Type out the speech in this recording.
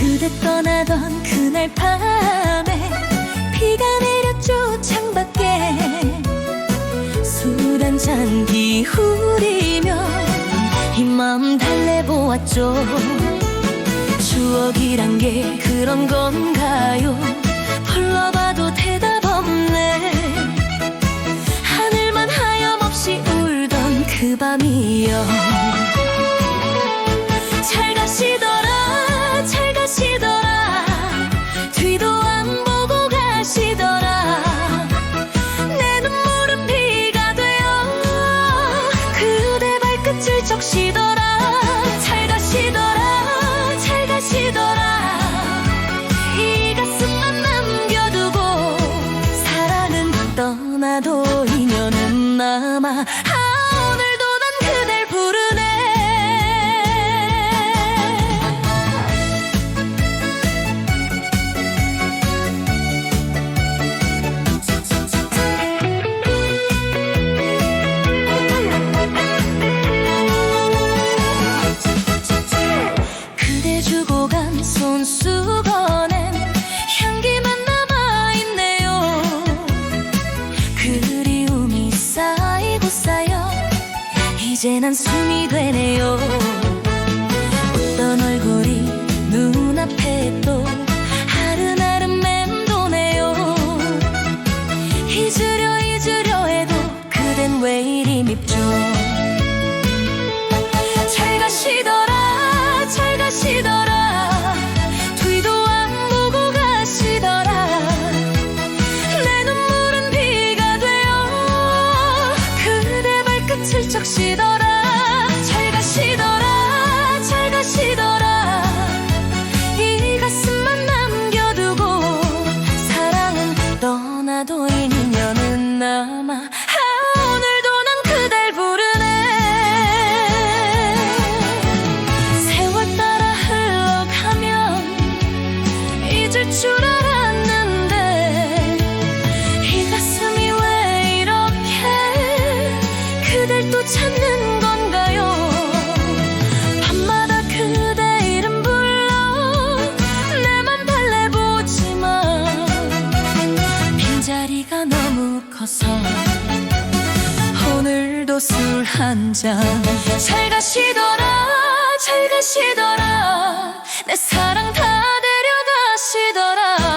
그대 떠나던 그날 밤에 비가 내렸죠 창밖에. 술 한잔 기울이며 이 마음 달래보았죠. 추억이란 게 그런 건가요? 불러봐도 대답 없네. 하늘만 하염없이 울던 그 밤이여. 나도 인연은 남아. 아 오늘도 난 그댈 부르네. 그대 주고 간 손수 이제 난 숨이 되네요. 술 한 잔 잘 가시더라 잘 가시더라. 내 사랑 다 데려가시더라.